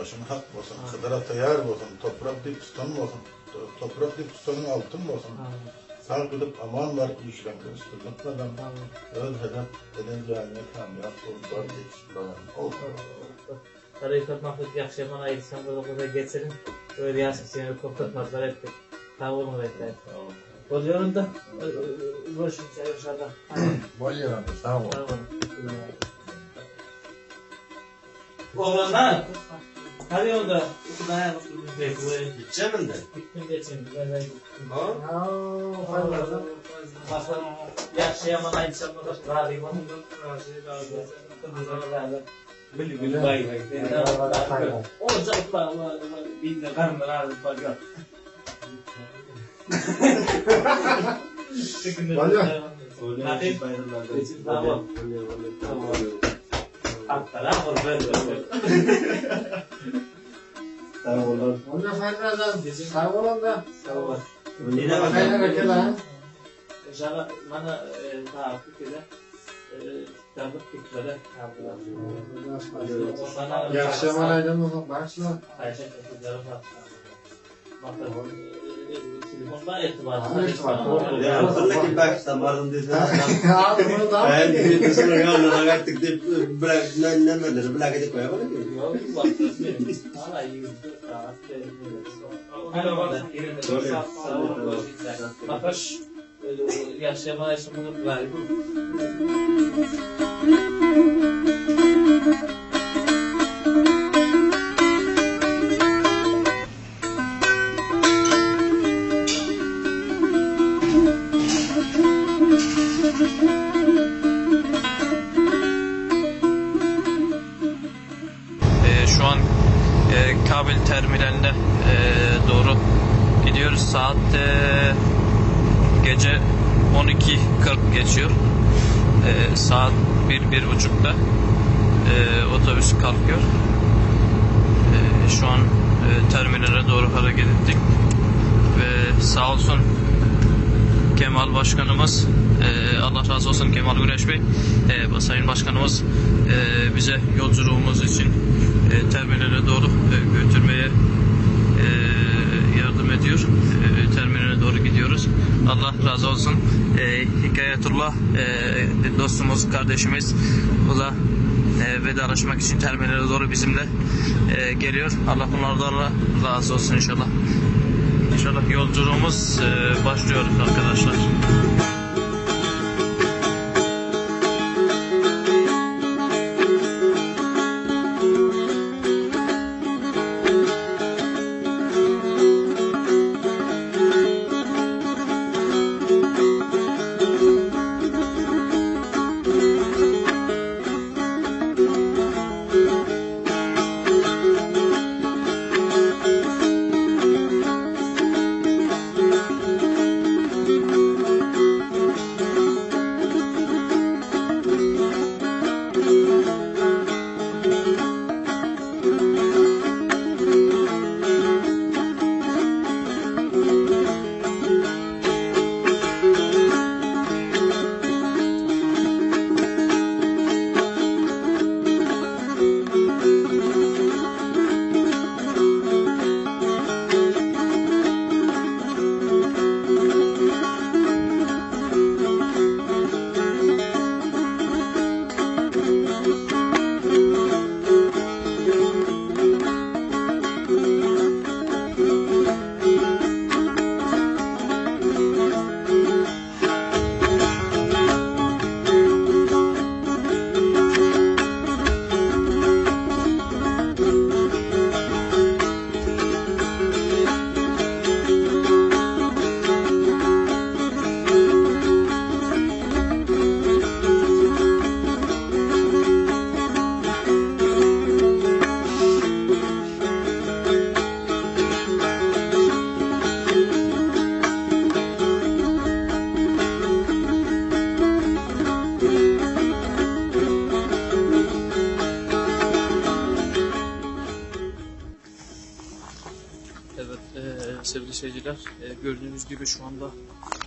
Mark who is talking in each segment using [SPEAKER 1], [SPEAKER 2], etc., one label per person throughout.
[SPEAKER 1] başın hak olsun, kıdıra tayar olsun, toprak dik tutan olsun, to- toprak dik tutanın altın olsun. Sağ gidip aman var işlemde üstünlükmeden öz hedef camiye kamyap oldular geçiştiler. Olsun.
[SPEAKER 2] Tarikat mahvet yaxshi yomon aytsam bo'lib geçelim. Böyle yaxshi seni ko'rsatmazlar etdik. Sağ olun bekler. Bu yorumda görüşürüz
[SPEAKER 1] sağ ol.
[SPEAKER 2] Sağ olun. Oğlanlar. Hadi yolda. Dayan.
[SPEAKER 3] Gideceğim de.
[SPEAKER 2] Gittim geçeyim. Ben de gittim.
[SPEAKER 3] Ha?
[SPEAKER 2] Bakın yaxshi yomon aytsam bo'lib razı bo'ldim. Bil bil bay bay. O zayıflar var. Bir de karnı razı bakıyor.
[SPEAKER 1] Bolya.
[SPEAKER 2] Nakit. Tamam. Hatta lan o böyle.
[SPEAKER 4] Onda faydadan sağ olun da.
[SPEAKER 2] Ol.
[SPEAKER 3] Yine bak.
[SPEAKER 4] Kaynak açılan.
[SPEAKER 2] İnşallah bana daha fikirler. Kitabı fikirlere kaldılar.
[SPEAKER 4] Yakşaman aydın başla.
[SPEAKER 2] Ayşe fikirlere bak. Bakın. Telefonda etibar.
[SPEAKER 3] Ya fırla ki bak damarın dedi.
[SPEAKER 4] Abi bunu da
[SPEAKER 3] Ben bir sonra yanına artık deyip bırak ne ne nedir bırak edip koyamadım ki.
[SPEAKER 2] Yok, benim. Hala iyi. Bakaş, yaşamaya yaşamını var.
[SPEAKER 5] Kemal Başkanımız, e, Allah razı olsun Kemal Güneş Bey, e, Sayın Başkanımız e, bize yolculuğumuz için e, terminale doğru e, götürmeye e, yardım ediyor. E, terminale doğru gidiyoruz. Allah razı olsun. E, Hikayetullah e, dostumuz, kardeşimiz da e, vedalaşmak için terminale doğru bizimle e, geliyor. Allah bunlardan da razı olsun inşallah. İnşallah yolculuğumuz e, başlıyor arkadaşlar. Evet e, sevgili seyirciler e, gördüğünüz gibi şu anda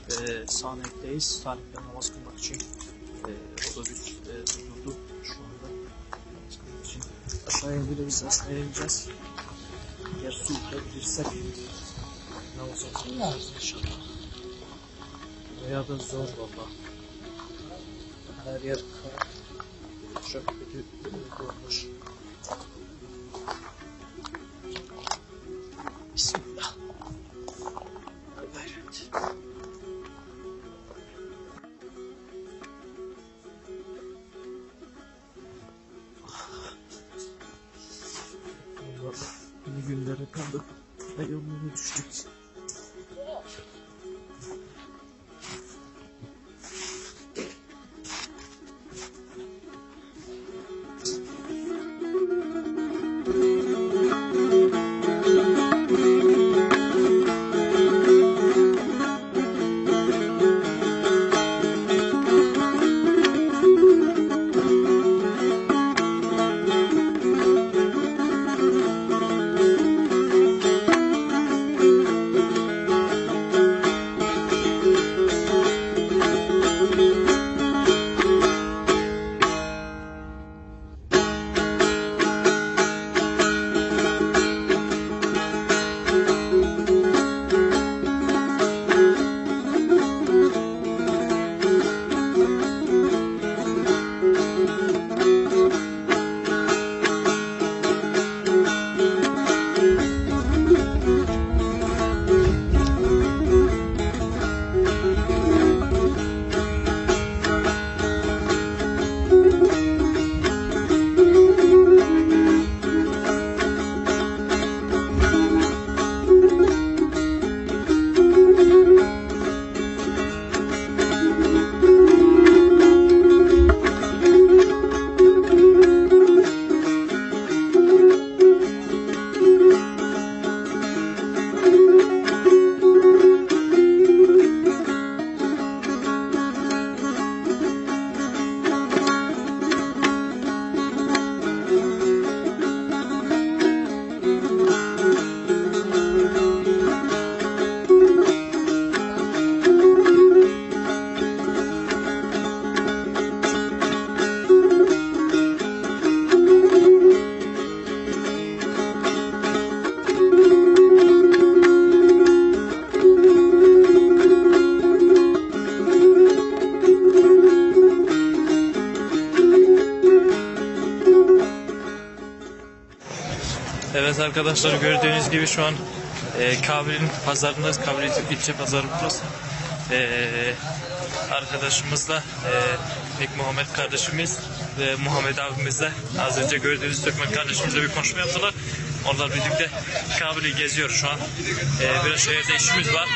[SPEAKER 5] e, sahnetteyiz. Tarihte namaz kılmak için e, otobüs e, durdurdu şu anda namaz için. sayabiliriz aslında ineceğiz. Eğer su girsek olacak bilmiyoruz inşallah. Bayağı da zor valla. Her yer. Çok kötü olmuş. Arkadaşlar gördüğünüz gibi şu an e, Kabil'in pazarındayız. Kabil ilçe- pazarı burası. E, arkadaşımızla e, Nik Muhammed kardeşimiz ve Muhammed abimizle az önce gördüğünüz Türkmen kardeşimizle bir konuşma yaptılar. Onlar birlikte Kabil'i geziyor şu an. E, biraz şehirde işimiz var.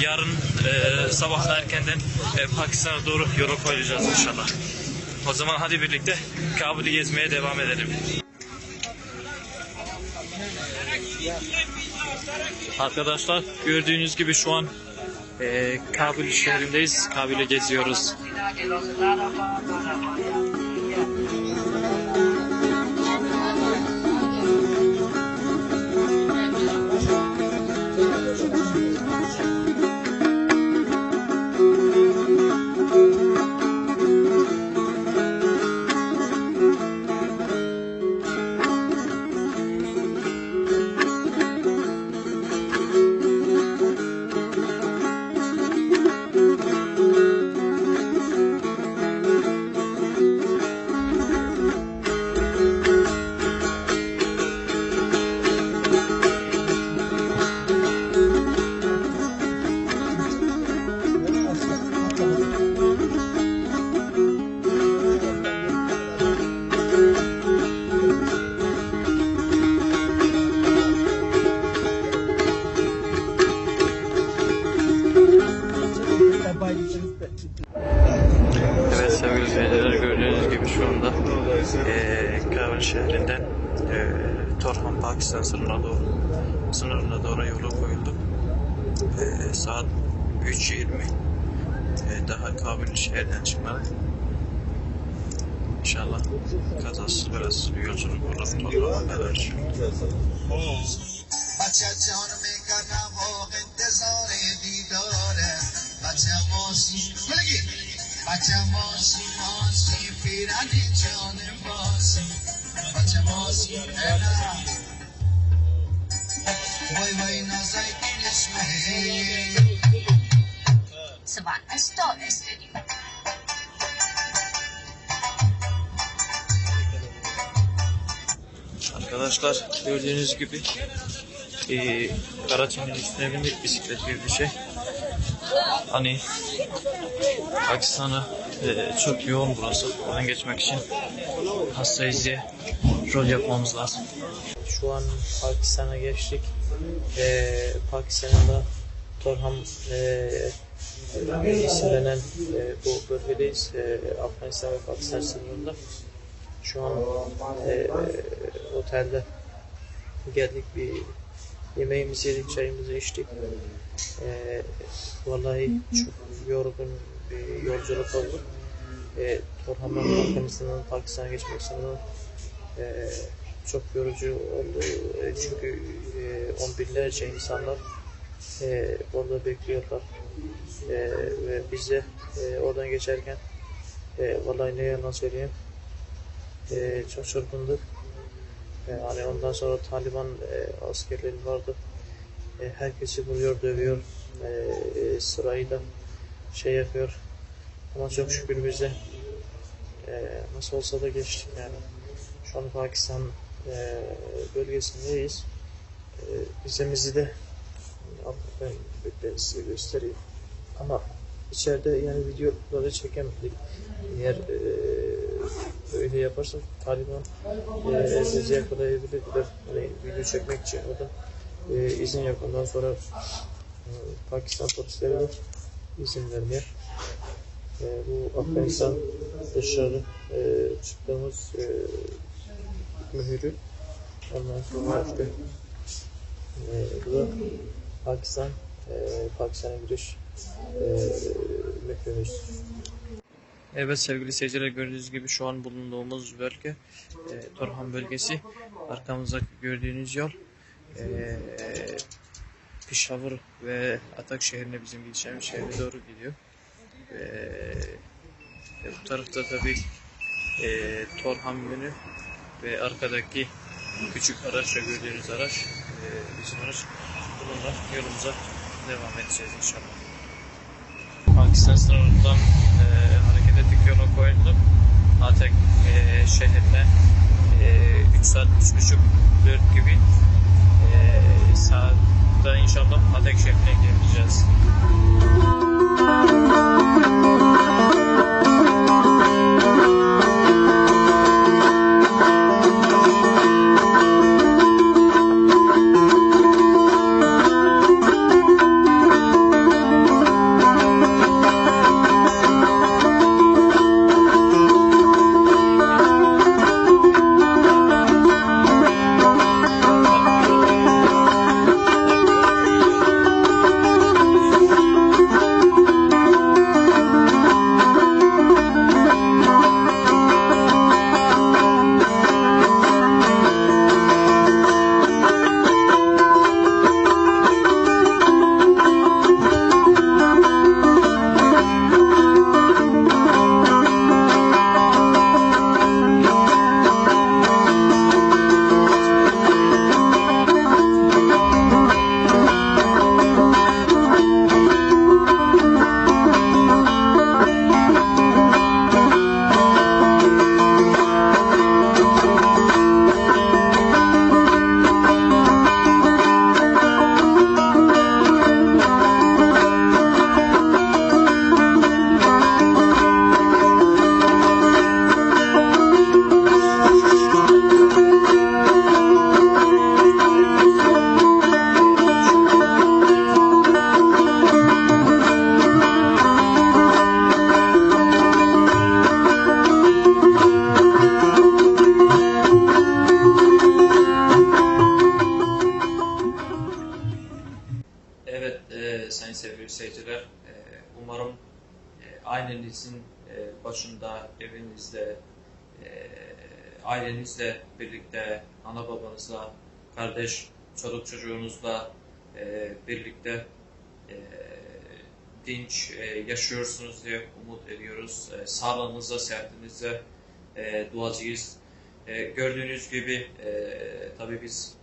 [SPEAKER 5] Yarın e, sabah erkenden e, Pakistan'a doğru yola koyulacağız inşallah. O zaman hadi birlikte Kabil'i gezmeye devam edelim. Arkadaşlar gördüğünüz gibi şu an e, Kabil şehrindeyiz. Kabil'i geziyoruz. کاتاستروف یوزون بلند بدرش خب.
[SPEAKER 6] بچه جان می‌کنم و انتظار دیداره. بچه ماسی بلگی بچه ماسی ماسی پیرانی جان ماسی بچه ماسی وای وای نازای کنش
[SPEAKER 7] مهی سبان استو استو
[SPEAKER 5] Arkadaşlar gördüğünüz gibi e, Karaçin'in üstüne bindik bisiklet gibi bir şey. Hani Pakistan'a e, çok yoğun burası. Oradan geçmek için hastayız diye rol yapmamız lazım. Şu an Pakistan'a geçtik. E, Pakistan'ın da Torham e, isimlenen e, bu bölgedeyiz. E, Afganistan ve Pakistan sınırında. Şu an e, otelde geldik bir yemeğimizi yedik, çayımızı içtik. E, vallahi çok yorgun bir yolculuk oldu. E, Torham'dan Afganistan'dan Pakistan'a geçmek sanırım e, çok yorucu oldu. E, çünkü e, on binlerce insanlar e, orada bekliyorlar. E, ve biz de e, oradan geçerken e, vallahi ne yalan söyleyeyim e, çok çırpındık. E, hani ondan sonra Taliban e, askerleri vardı. E, herkesi vuruyor, dövüyor. E, e, sırayı da şey yapıyor. Ama çok şükür bize e, nasıl olsa da geçtik yani. Şu an Pakistan e, bölgesindeyiz. E, de ben, ben size göstereyim. Ama içeride yani videoları çekemedik. Eğer e, öyle yaparsak Taliban e, bizi yakalayabilirler. Hani video çekmek için o da e, izin yok. Ondan sonra e, Pakistan polisleri izin vermiyor. E, bu Afganistan dışarı e, çıktığımız e, mühürü ondan sonra işte e, bu da Pakistan e, Pakistan'a giriş e, mührümüz. Evet sevgili seyirciler gördüğünüz gibi şu an bulunduğumuz bölge e, Torhan bölgesi. Arkamızdaki gördüğünüz yol e, Pişavur ve Atak şehrine bizim gideceğimiz şehre doğru gidiyor. E, e, bu tarafta tabi e, Torhan yönü ve arkadaki küçük araç ve gördüğünüz araç e, bizim araç. Bununla yolumuza devam edeceğiz inşallah. Pakistan sınırından e, hareket yola koyulduk. Atek e, şehrine e, 3 saat, 3,5 4 gibi e, saatte inşallah Atek şehrine gidebileceğiz. Seyirciler, e, umarım e, ailenizin e, başında, evinizde, ailenizle birlikte, ana babanızla, kardeş, çoluk çocuğunuzla birlikte dinç yaşıyorsunuz diye umut ediyoruz. E, sağlığınıza, sıhhatinize e, duacıyız. Gördüğünüz gibi e, tabii biz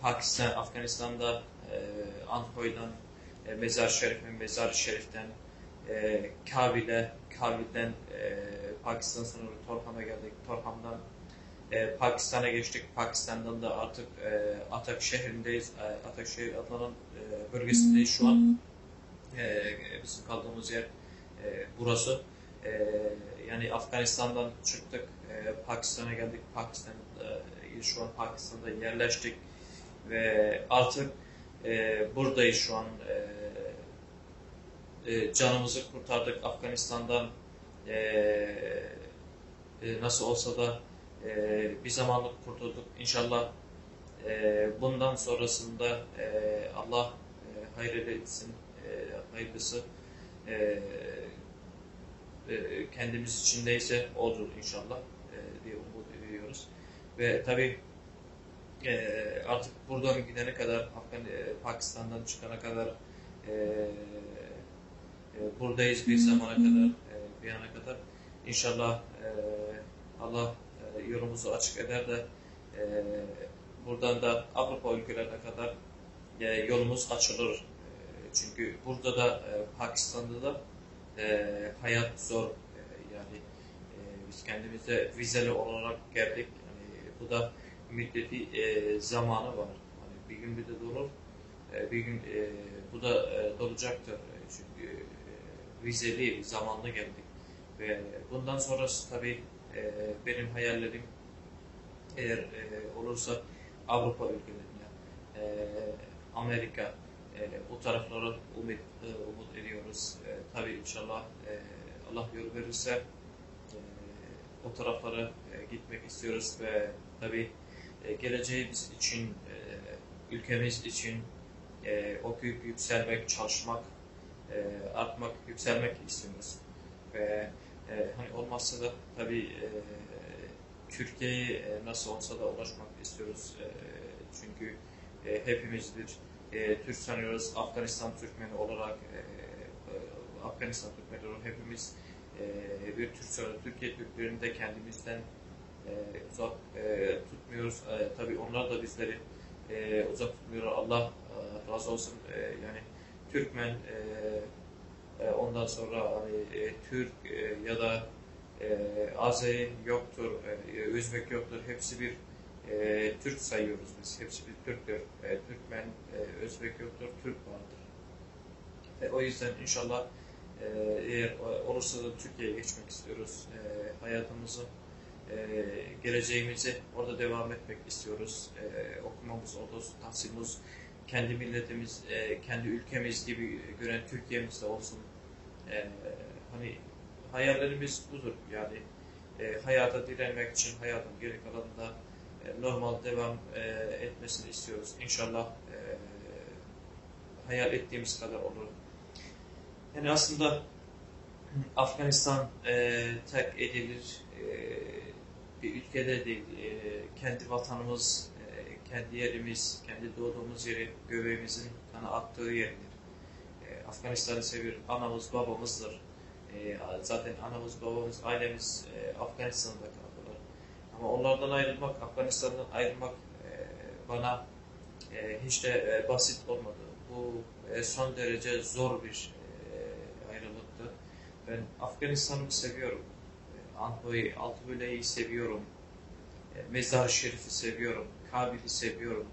[SPEAKER 5] Pakistan, Afganistan'da e, Antkoy'dan, e, Mezar Şerif ve Mezar Şerif'ten e, Kabil'e, Kabil'den e, Pakistan sınırı Torham'a geldik. Torham'dan e, Pakistan'a geçtik. Pakistan'dan da artık e, Atak şehrindeyiz. E, Atak şehir adlanan e, bölgesindeyiz şu an. E, bizim kaldığımız yer e, burası. E, yani Afganistan'dan çıktık. E, Pakistan'a geldik. Pakistan'da e, şu an Pakistan'da yerleştik ve artık e, buradayız şu an. E, e, canımızı kurtardık Afganistan'dan. E, e, nasıl olsa da e, bir zamanlık kurtulduk. İnşallah e, bundan sonrasında e, Allah e, hayır etsin, e, hayırlısı e, e, kendimiz için neyse odur inşallah e, diye umut ediyoruz. Ve tabii e, artık buradan gidene kadar, Afgan, e, Pakistan'dan çıkana kadar e, e, buradayız bir zamana kadar, e, bir ana kadar. İnşallah e, Allah e, yolumuzu açık eder de e, buradan da Avrupa ülkelerine kadar e, yolumuz açılır. E, çünkü burada da e, Pakistan'da da e, hayat zor. E, yani e, biz kendimize vizeli olarak geldik. Yani bu da müddeti e, zamanı var. Hani bir gün bir de dolur. E, bir gün e, bu da e, dolacaktır. E, çünkü e, vizeli zamanlı geldik. Ve bundan sonrası tabii e, benim hayallerim eğer e, olursa Avrupa ülkelerine, e, Amerika, e, bu taraflara umut, e, umut ediyoruz. E, tabii inşallah e, Allah yol verirse e, o taraflara e, gitmek istiyoruz ve tabii e, geleceğimiz için, e, ülkemiz için e, okuyup yükselmek, çalışmak, e, artmak, yükselmek istiyoruz. Ve hani olmazsa da tabii Türkiye'ye e, nasıl olsa da ulaşmak istiyoruz. Çünkü e, Türk sanıyoruz. Afganistan Türkmeni olarak e, Afganistan Türkmeni olarak hepimiz bir Türk sanıyoruz. Türkiye Türklerini de kendimizden e, uzak e, tutmuyoruz. E, tabii onlar da bizleri e, uzak tutmuyor. Allah e, razı olsun. E, yani Türkmen e, e, ondan sonra hani e, Türk e, ya da e, Azeri yoktur, e, Özbek yoktur. Hepsi bir e, Türk sayıyoruz biz. Hepsi bir Türktür. E, Türkmen, e, Özbek yoktur, Türk vardır. E, o yüzden inşallah e, eğer olursa da Türkiye'ye geçmek istiyoruz. E, hayatımızı, e, geleceğimizi orada devam etmek istiyoruz. E, okumamız, orada tahsilimiz, kendi milletimiz, e, kendi ülkemiz gibi gören Türkiye'miz de olsun. E, hani hayallerimiz budur. Yani e, hayata direnmek için hayatın geri kalanında e, normal devam e, etmesini istiyoruz. İnşallah e, hayal ettiğimiz kadar olur. Yani aslında Afganistan e, terk edilir e, bir ülkede değil. E, kendi vatanımız, e, kendi yerimiz, kendi doğduğumuz yeri, göbeğimizin kanı aktığı yerdir. E, Afganistan'ı seviyor. Anamız, babamızdır. E, zaten anamız, babamız, ailemiz e, Afganistan'da kaldılar. Ama onlardan ayrılmak, Afganistan'dan ayrılmak e, bana hiç de basit olmadı. Bu son derece zor bir ayrılıktı. Ben Afganistan'ı seviyorum. Anho'yu, Altıbüle'yi seviyorum. E, Mezar Şerif'i seviyorum. Kabil'i seviyorum.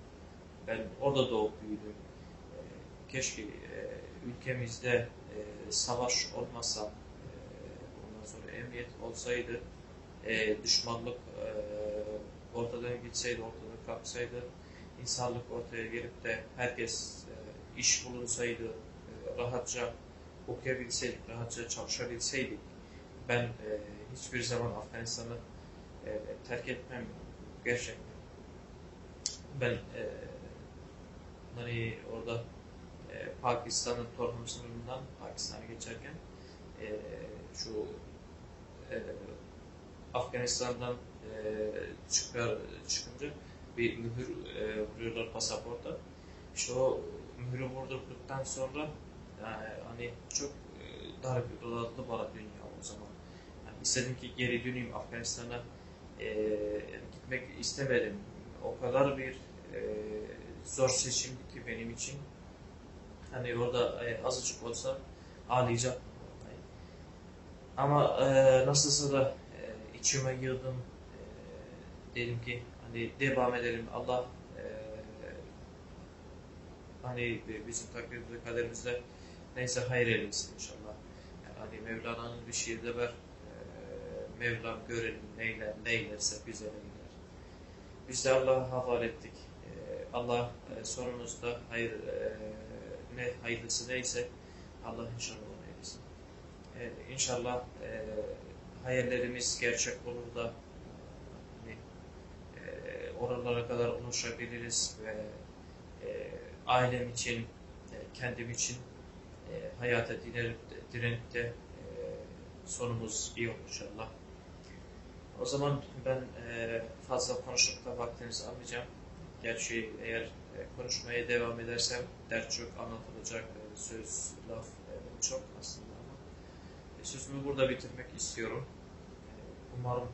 [SPEAKER 5] Ben orada doğup büyüdüm. E, keşke e, ülkemizde savaş olmasa, ondan sonra emniyet olsaydı, düşmanlık ortadan gitseydi, ortadan kalksaydı, insanlık ortaya gelip de herkes iş bulunsaydı, rahatça okuyabilseydik, rahatça çalışabilseydik, ben hiçbir zaman Afganistan'ı e, terk etmem gerçekten. Ben e, hani orada e, Pakistan'ın Torham sınırından Pakistan'a geçerken e, şu e, Afganistan'dan e, çıkar, çıkınca bir mühür e, vuruyorlar pasaporta. İşte o mühürü vurdurduktan sonra yani hani çok e, dar bir dolandı bana dünya istedim ki geri döneyim Afganistan'a e, gitmek istemedim. O kadar bir e, zor seçimdi ki benim için. Hani orada e, azıcık olsa vallahi. Ama e, nasılsa da e, içime yığdım. E, dedim ki hani devam edelim. Allah e, hani bizim takdirimizde kaderimizde neyse hayır eylesin inşallah. Yani hani Mevlana'nın bir şiiri de var. Mevlam görelim neyler, neylerse güzel eyler. Biz de Allah'a havale ettik. E, Allah e, sonumuzda hayır e, ne hayırlısı neyse Allah inşallah onu eylesin. E, inşallah e, hayallerimiz gerçek olur da oralara kadar ulaşabiliriz ve ailem için, kendim için hayata direnip, direnip de sonumuz iyi olur inşallah. O zaman ben e, fazla konuşup da vaktinizi almayacağım. Gerçi eğer e, konuşmaya devam edersem dert çok anlatılacak, e, söz, laf e, çok aslında ama sözümü burada bitirmek istiyorum. Umarım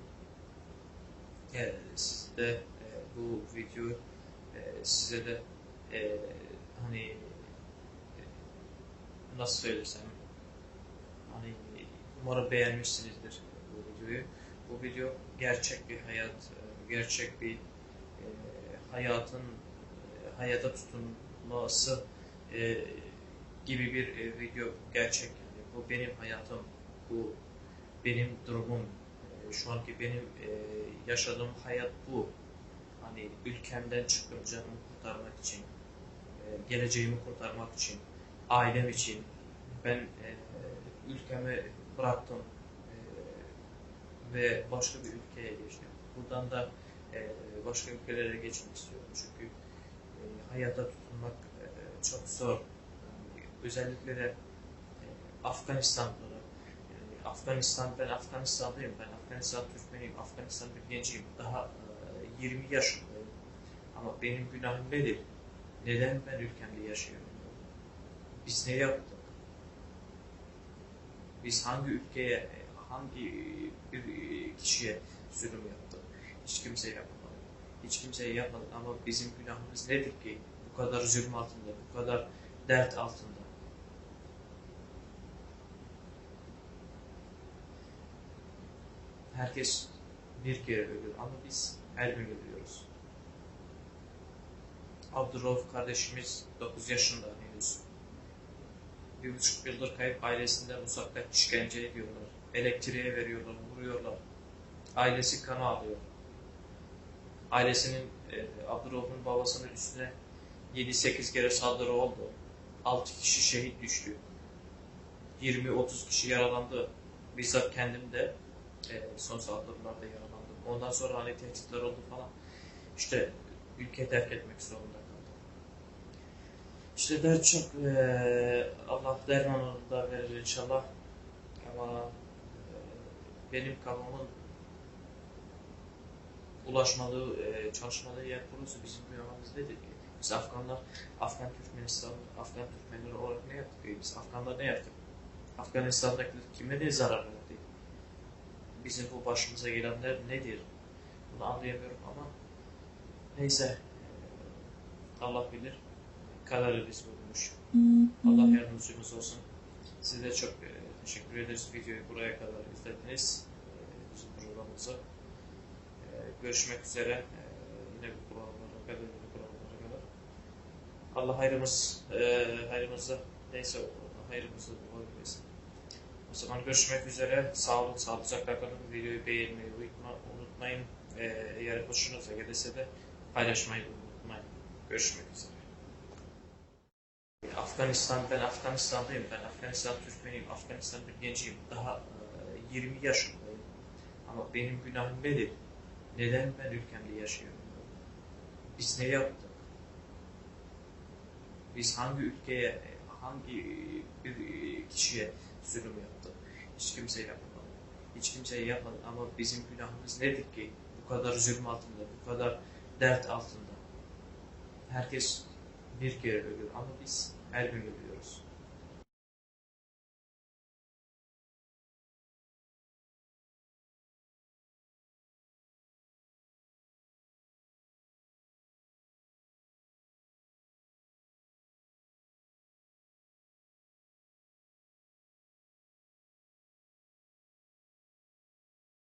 [SPEAKER 5] e, siz de bu video size de hani nasıl söylesem hani umarım beğenmişsinizdir bu videoyu. Bu video gerçek bir hayat, e, gerçek bir e, hayatın e, hayata tutunması gibi bir video gerçek. Bu benim hayatım, bu benim durumum, şu anki benim yaşadığım hayat bu. Hani ülkemden çıktım canımı kurtarmak için, geleceğimi kurtarmak için, ailem için ben ülkemi bıraktım ve başka bir ülkeye geçtim. Buradan da e, başka ülkelere geçmek istiyorum çünkü e, hayata tutunmak e, çok zor. Özellikle de e, Afganistan'da Afganistan, ben Afganistan'dayım, ben Afganistan Türkmeniyim, Afganistan bir genciyim, daha e, 20 yaşındayım. Ama benim günahım nedir? Neden ben ülkemde yaşıyorum? Biz ne yaptık? Biz hangi ülkeye, hangi bir kişiye zulüm yaptık? Hiç kimse yapmadı. Hiç kimseye yapmadı ama bizim günahımız nedir ki bu kadar zulüm altında, bu kadar dert altında? Herkes bir kere ölür ama biz her gün ölüyoruz. Abdurrauf kardeşimiz 9 yaşında henüz. Bir buçuk yıldır kayıp ailesinden uzakta işkence ediyorlar. Elektriğe veriyorlar, vuruyorlar. Ailesi kan ağlıyor. Ailesinin, e, Abdurrauf'un babasının üstüne 7-8 kere saldırı oldu. 6 kişi şehit düştü. 20-30 kişi yaralandı. Bizzat kendim de e, son saldırılarda yaralandım. Ondan sonra hani tehditler oldu falan. İşte ülke terk etmek zorunda kaldım. İşte dert çok e, Allah dermanını da verir inşallah. Ama benim kafamın ulaşmadığı, e, çalışmadığı yer burası bizim günahımız nedir ki? Biz Afganlar, Afgan Türkmenistan, Afgan Türkmenleri olarak ne yaptık? ki? Biz Afganlar ne yaptık? Afganistan'daki kime ne zarar verdi? Bizim bu başımıza gelenler nedir? Bunu anlayamıyorum ama neyse e, Allah bilir. Kader biz bulmuş. Allah yardımcımız olsun. Size çok e, teşekkür ederiz videoyu buraya kadar izlediniz. E, bizim programımızı. E, görüşmek üzere. E, yine bir programlara kadar, bir programlara kadar. Allah hayrımız, hayrımızı neyse hayrımızı olabilmesin. O zaman görüşmek üzere. Sağ olun, sağlıcakla kalın. Videoyu beğenmeyi unutma- unutmayın. Eğer hoşunuza gelirse de paylaşmayı unutmayın. Görüşmek üzere. Afganistan, ben Afganistan'dayım. Ben Afganistan Türkmeniyim. Afganistan bir genciyim. Daha e, 20 yaşındayım. Ama benim günahım nedir? Neden ben ülkemde yaşıyorum? Biz ne yaptık? Biz hangi ülkeye, hangi bir kişiye zulüm yaptık? Hiç kimse yapmadı. Hiç kimseye yapmadı ama bizim günahımız nedir ki bu kadar zulüm altında, bu kadar dert altında? Herkes bir kere ölür ama biz her gün ölüyoruz.